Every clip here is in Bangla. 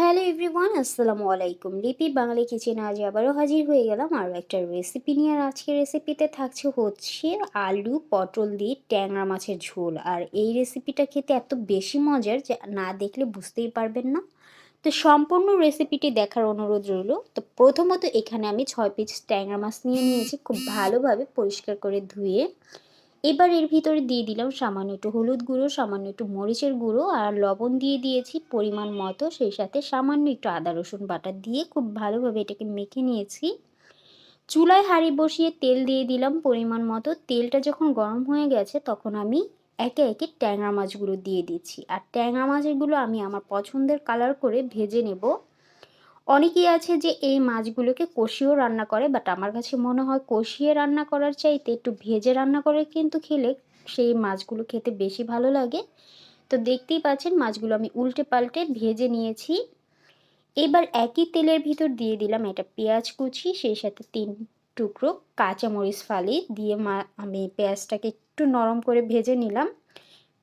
হ্যালো এভরিওয়ান, আসসালামু আলাইকুম। লিপি বাঙালি কিচেনে আজ আবারও হাজির হয়ে গেলাম আরও একটা রেসিপি নিয়ে। আর আজকের রেসিপিতে থাকছে হচ্ছে আলু, পটল দিয়ে ট্যাংরা মাছের ঝোল। আর এই রেসিপিটা খেতে এত বেশি মজার যে না দেখলে বুঝতেই পারবেন না। তো সম্পূর্ণ রেসিপিটি দেখার অনুরোধ রইল। তো প্রথমত এখানে আমি ছয় পিস ট্যাংরা মাছ নিয়ে নিয়েছি। খুব ভালোভাবে পরিষ্কার করে ধুয়ে এবার এর ভিতরে দিয়ে দিলাম সামান্য একটু হলুদ গুঁড়ো, সামান্য একটু মরিচের গুঁড়ো আর লবণ দিয়ে দিয়েছি পরিমাণ মতো। সেই সাথে সামান্য একটু আদা, রসুন বাটা দিয়ে খুব ভালোভাবে এটাকে মেখে নিয়েছি। চুলায় হাঁড়ি বসিয়ে তেল দিয়ে দিলাম পরিমাণ মতো। তেলটা যখন গরম হয়ে গেছে তখন আমি একে একে ট্যাংরা মাছগুলো দিয়ে দিচ্ছি। আর ট্যাংরা মাছগুলো আমি আমার পছন্দের কালার করে ভেজে নেব। অনেকেই আছে যে এই মাছগুলোকে কষিয়েও রান্না করে বাট আমার কাছে মনে হয় কষিয়ে রান্না করার চাইতে একটু ভেজে রান্না করে কিন্তু খেলে সেই মাছগুলো খেতে বেশি ভালো লাগে। তো দেখতেই পাচ্ছেন মাছগুলো আমি উল্টে পাল্টে ভেজে নিয়েছি। এবার একই তেলের ভিতর দিয়ে দিলাম এটা পেঁয়াজ কুচি, সেই সাথে তিন টুকরো কাঁচামরিচ ফালি দিয়ে মা আমি পেঁয়াজটাকে একটু নরম করে ভেজে নিলাম।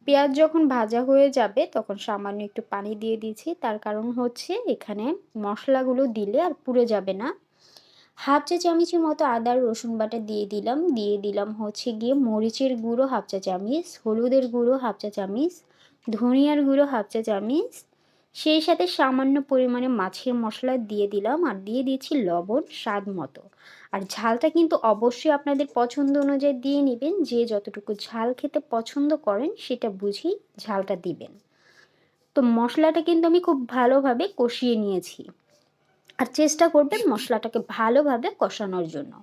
পেঁয়াজ যখন ভাজা হয়ে যাবে, তখন সামান্য একটু পানি দিয়ে দিয়েছি। তার কারণ হচ্ছে এখানে মশলাগুলো দিলে আর পুড়ে যাবে না। হাফ চা চামচের মতো আদা, রসুন বাটা দিয়ে দিলাম। দিয়ে দিলাম হচ্ছে গিয়ে মরিচের গুঁড়ো হাফ চা চামচ, হলুদের গুঁড়ো হাফ চা চামচ, ধনিয়ার গুঁড়ো হাফ চা চামচ সেই সাথে সামান্য পরিমাণে মাছের মশলা দিয়ে দিলাম আর দিয়ে দিয়েছি লবণ, স্বাদ মতো। আর ঝালটা কিন্তু অবশ্যই আপনাদের পছন্দ অনুযায়ী দিয়ে নেবেন। যে যতটুকু ঝাল খেতে পছন্দ করেন সেটা বুঝেই ঝালটা দিবেন। তো মশলাটা কিন্তু আমি খুব ভালোভাবে কষিয়ে নিয়েছি। আর চেষ্টা করবেন মশলাটাকে ভালোভাবে কষানোর জন্য।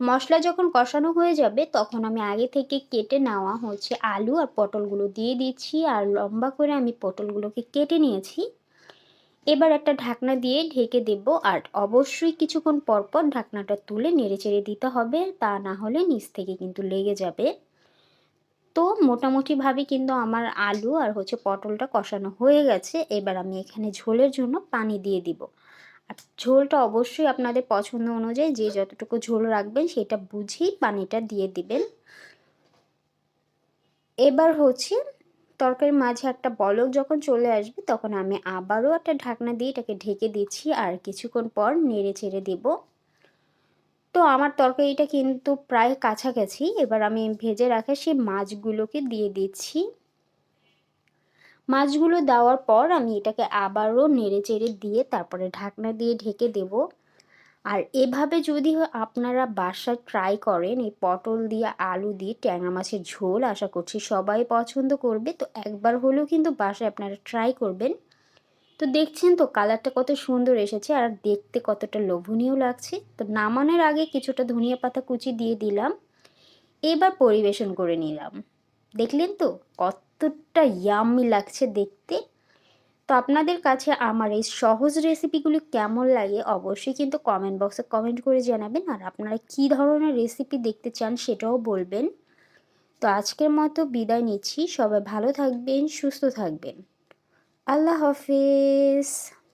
মশলা যখন কষানো হয়ে যাবে, তখন আমি আগে থেকে কেটে নেওয়া হচ্ছে আলু আর পটলগুলো দিয়ে দিচ্ছি আর লম্বা করে আমি পটলগুলোকে কেটে নিয়েছি। এবার একটা ঢাকনা দিয়ে ঢেকে দেব আর অবশ্যই কিছুক্ষণ পরপর ঢাকনাটা তুলে নেড়ে চেড়ে দিতে হবে, তা না হলে নিচ থেকে কিন্তু লেগে যাবে। তো মোটামুটিভাবে কিন্তু আমার আলু আর হচ্ছে পটলটা কষানো হয়ে গেছে, এবার আমি এখানে ঝোলের জন্য পানি দিয়ে দিব। ঝোলটা অবশ্যই আপনাদের পছন্দ অনুযায়ী যে যতটুকু ঝোল রাখবেন সেটা বুঝেই পানিটা দিয়ে দিবেন। এবার হচ্ছে তরকারির মাঝে একটা বলক যখন চলে আসবে তখন আমি আবারও একটা ঢাকনা দিয়ে এটাকে ঢেকে দিচ্ছি আর কিছুক্ষণ পর নেড়ে চেড়ে দেব। তো আমার তরকারিটা কিন্তু প্রায় কাছাকাছি, এবার আমি ভেজে রাখা সেই মাছগুলোকে দিয়ে দিচ্ছি। মাছগুলো দেওয়ার পর আমি এটাকে আবারও নেড়ে চেড়ে দিয়ে তারপরে ঢাকনা দিয়ে ঢেকে দেব। আর এভাবে যদি আপনারা বাসায় ট্রাই করেন, এই পটল দিয়ে আলু দিয়ে ট্যাংরা মাছের ঝোল, আশা করছি সবাই পছন্দ করবে। তো একবার হলেও কিন্তু বাসায় আপনারা ট্রাই করবেন। তো দেখছেন তো কালারটা কত সুন্দর এসেছে আর দেখতে কতটা লোভনীয় লাগছে। তো নামানোর আগে কিছুটা ধনিয়া পাতা কুচি দিয়ে দিলাম। এবার পরিবেশন করে নিলাম। দেখলেন তো কতটা ইয়াম্মি লাগছে দেখতে। তো আপনাদের কাছে আমার এই সহজ রেসিপিগুলি কেমন লাগে অবশ্যই কিন্তু কমেন্ট বক্সে কমেন্ট করে জানাবেন। আর আপনারা কি ধরনের রেসিপি দেখতে চান সেটাও বলবেন। তো আজকের মতো বিদায় নিচ্ছি। সবাই ভালো থাকবেন, সুস্থ থাকবেন। আল্লাহ হাফিজ।